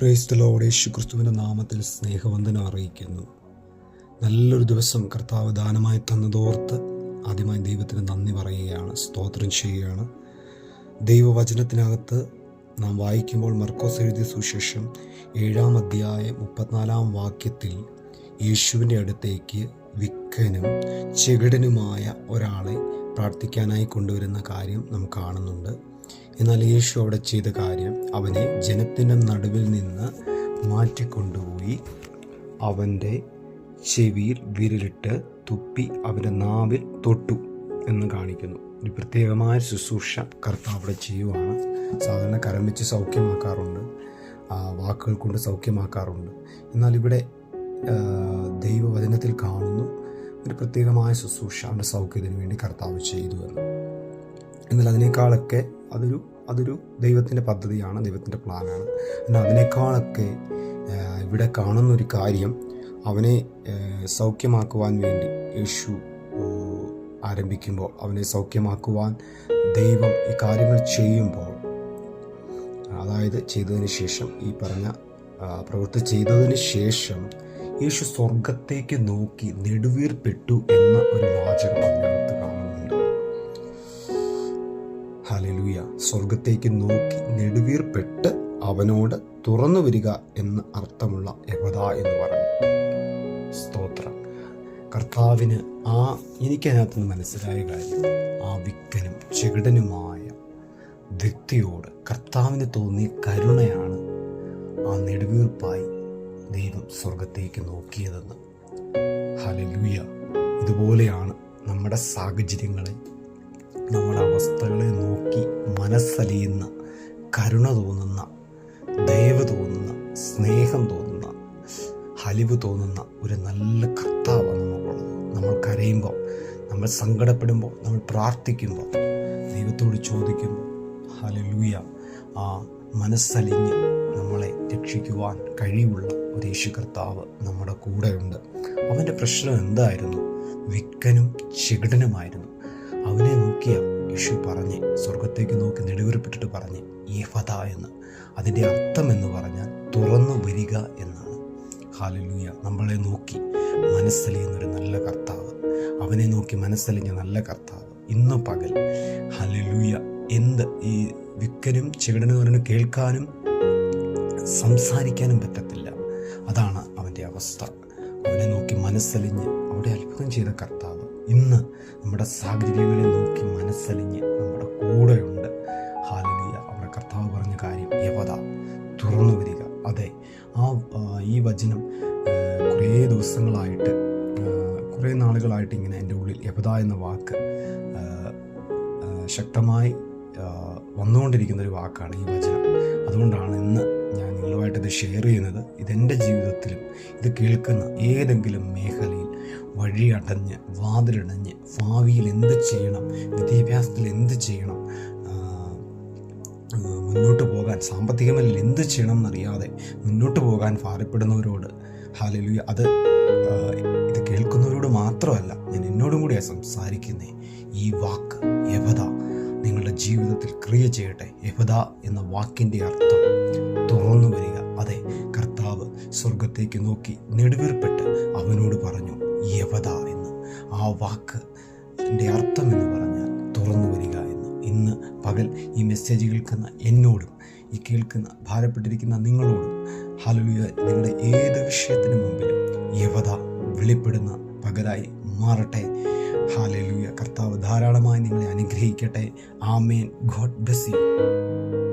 പ്രേസ്തലോടെ യേശുക്രിസ്തുവിന്റെ നാമത്തിൽ സ്നേഹവന്ദനം അറിയിക്കുന്നു. നല്ലൊരു ദിവസം കർത്താവ് ദാനമായി തന്നതോർത്ത് ആദ്യമായി ദൈവത്തിന് നന്ദി പറയുകയാണ് സ്തോത്രം ചെയ്യുകയാണ്. ദൈവവചനത്തിനകത്ത് നാം വായിക്കുമ്പോൾ മർക്കോസ് എഴുതിയ സുശേഷം ഏഴാം അധ്യായം മുപ്പത്തിനാലാം വാക്യത്തിൽ യേശുവിന്റെ അടുത്തേക്ക് വിക്കനും ചെകിടനുമായ ഒരാളെ പ്രാർത്ഥിക്കാനായി കൊണ്ടുവരുന്ന കാര്യം നാം കാണുന്നുണ്ട്. എന്നാൽ യേശു അവിടെ ചെയ്ത കാര്യം അവനെ ജനത്തിന്റെ നടുവിൽ നിന്ന് മാറ്റിക്കൊണ്ടുപോയി അവന്റെ ചെവിയിൽ വിരലിട്ട് തുപ്പി അവന്റെ നാവിൽ തൊട്ടു എന്ന് കാണിക്കുന്നു. ഒരു പ്രത്യേകമായ ശുശ്രൂഷ കർത്താവ് അവിടെ ചെയ്യുവാണ്. സാധാരണ കരം വെച്ച് സൗഖ്യമാക്കാറുണ്ട്. വാക്കുകൾ കൊണ്ട് സൗഖ്യമാക്കാറുണ്ട്. എന്നാൽ ഇവിടെ ദൈവവചനത്തിൽ കാണുന്നു ഒരു പ്രത്യേകമായ ശുശ്രൂഷ അവന്റെ സൗഖ്യത്തിന് വേണ്ടി കർത്താവ് ചെയ്തു എന്ന്. എന്നാൽ അതിനേക്കാളൊക്കെ അതൊരു അതൊരു ദൈവത്തിന്റെ പദ്ധതിയാണ് ദൈവത്തിന്റെ പ്ലാനാണ്. എന്നാൽ അതിനേക്കാളൊക്കെ ഇവിടെ കാണുന്ന ഒരു കാര്യം അവനെ സൗഖ്യമാക്കുവാൻ വേണ്ടി യേശു ആരംഭിക്കുമ്പോൾ അവനെ സൗഖ്യമാക്കുവാൻ ദൈവം ഈ കാര്യങ്ങൾ ചെയ്യുമ്പോൾ അതായത് ചെയ്തതിന് ശേഷം ഈ പറഞ്ഞ പ്രവൃത്തി ചെയ്തതിന് ശേഷം യേശു സ്വർഗത്തേക്ക് നോക്കി നെടുവീർപ്പെട്ടു എന്ന ഒരു വാചകം അതിനകത്ത് ഹലലുയ സ്വർഗത്തേക്ക് നോക്കി നെടുവീർപ്പെട്ട് അവനോട് തുറന്നു വരിക എന്ന് അർത്ഥമുള്ള യഹോദ എന്ന് പറഞ്ഞു. സ്തോത്രം. കർത്താവിന് ആ എനിക്കതിനകത്ത് നിന്ന് മനസ്സിലായ കാര്യം ആ വിക്കനും ചെകിടനുമായ വ്യക്തിയോട് കർത്താവിന് തോന്നിയ കരുണയാണ് ആ നെടുവീർപ്പായി ദൈവം സ്വർഗത്തേക്ക് നോക്കിയതെന്ന്. ഹലലൂയ ഇതുപോലെയാണ് നമ്മുടെ സാഹചര്യങ്ങളെ നമ്മുടെ അവസ്ഥകളെ നോക്കി മനസ്സലിയുന്ന കരുണ തോന്നുന്ന ദയവ് തോന്നുന്ന സ്നേഹം തോന്നുന്ന ഹലിവ് തോന്നുന്ന ഒരു നല്ല കർത്താവാണ് നമുക്കുള്ളത് നമ്മൾ കരയുമ്പോൾ നമ്മൾ സങ്കടപ്പെടുമ്പോൾ നമ്മൾ പ്രാർത്ഥിക്കുമ്പോൾ ദൈവത്തോട് ചോദിക്കുമ്പോൾ ഹലലൂയ ആ മനസ്സലിഞ്ഞ് നമ്മളെ രക്ഷിക്കുവാൻ കഴിവുള്ള ഒരു യേശു കർത്താവ് നമ്മുടെ കൂടെയുണ്ട്. അവന്റെ പ്രശ്നം എന്തായിരുന്നു? വിക്കനും ചെകിടനുമായിരുന്നു. യേശു പറഞ്ഞ് സ്വർഗത്തേക്ക് നോക്കി നെടുവീർപ്പിട്ടിട്ട് പറഞ്ഞ് യഹത എന്ന്. അതിന്റെ അർത്ഥം എന്ന് പറഞ്ഞാൽ തുറന്നു വരിക എന്നാണ്. ഹാലലൂയ നമ്മളെ നോക്കി മനസ്സലിയുന്നൊരു നല്ല കർത്താവ്. അവനെ നോക്കി മനസ്സലിഞ്ഞ നല്ല കർത്താവ്. ഇന്ന് പകൽ ഹലലൂയ എന്ത് ഈ വിക്കനും ചെകിടനും പറഞ്ഞ് കേൾക്കാനും സംസാരിക്കാനും പറ്റത്തില്ല. അതാണ് അവന്റെ അവസ്ഥ. അവനെ നോക്കി മനസ്സലിഞ്ഞ് അവിടെ അത്ഭുതം ചെയ്ത കർത്താവ്. ഇന്ന് നമ്മുടെ സാഹചര്യങ്ങളെ നോക്കി മനസ്സലിഞ്ഞ് നമ്മുടെ കൂടെയുണ്ട്. ഹാലലിയ. അവിടെ കർത്താവ് പറഞ്ഞ കാര്യം യവത. തുറന്നു വരിക. അതെ ആ ഈ വചനം കുറേ ദിവസങ്ങളായിട്ട് കുറേ നാളുകളായിട്ട് ഇങ്ങനെ എന്റെ ഉള്ളിൽ യവത എന്ന വാക്ക് ശക്തമായി വന്നുകൊണ്ടിരിക്കുന്ന ഒരു വാക്കാണ് ഈ വചനം. അതുകൊണ്ടാണ് ഇന്ന് ഞാൻ നിങ്ങളുമായിട്ട് ഇത് ഷെയർ ചെയ്യുന്നത്. ഇതെന്റെ ജീവിതത്തിലും ഇത് കേൾക്കുന്ന ഏതെങ്കിലും മേഖലയിൽ വഴിയടഞ്ഞ് വാതിലടഞ്ഞ് ഭാവിയിൽ എന്ത് ചെയ്യണം വിദ്യാഭ്യാസത്തിൽ എന്ത് ചെയ്യണം മുന്നോട്ട് പോകാൻ സാമ്പത്തികമല്ല എന്ത് ചെയ്യണം എന്നറിയാതെ മുന്നോട്ട് പോകാൻ ഭാരപ്പെടുന്നവരോട് ഹാലലുയ അത് ഇത് കേൾക്കുന്നവരോട് മാത്രമല്ല ഞാൻ എന്നോടും കൂടിയാണ് സംസാരിക്കുന്നേ. ഈ വാക്ക് യഭത നിങ്ങളുടെ ജീവിതത്തിൽ ക്രിയ ചെയ്യട്ടെ യഭത എന്ന വാക്കിന്റെ അർത്ഥം തുറന്നു വരിക. അതെ കർത്താവ് സ്വർഗത്തേക്ക് നോക്കി നെടുവീർപ്പെട്ട് അവനോട് പറഞ്ഞു യവത എന്ന്. ആ വാക്ക് എന്റെ അർത്ഥം എന്ന് പറഞ്ഞാൽ തുറന്നു വരിക എന്ന്. ഇന്ന് പകൽ ഈ മെസ്സേജ് കേൾക്കുന്ന എന്നോടും ഈ കേൾക്കുന്ന ഭാരപ്പെട്ടിരിക്കുന്ന നിങ്ങളോടും ഹലലുയ നിങ്ങളുടെ ഏത് വിഷയത്തിന് മുമ്പിലും യവത വെളിപ്പെടുന്ന പകലായി മാറട്ടെ. ഹാലലുയ കർത്താവ് ധാരാളമായി നിങ്ങളെ അനുഗ്രഹിക്കട്ടെ. ആമേൻ. God bless you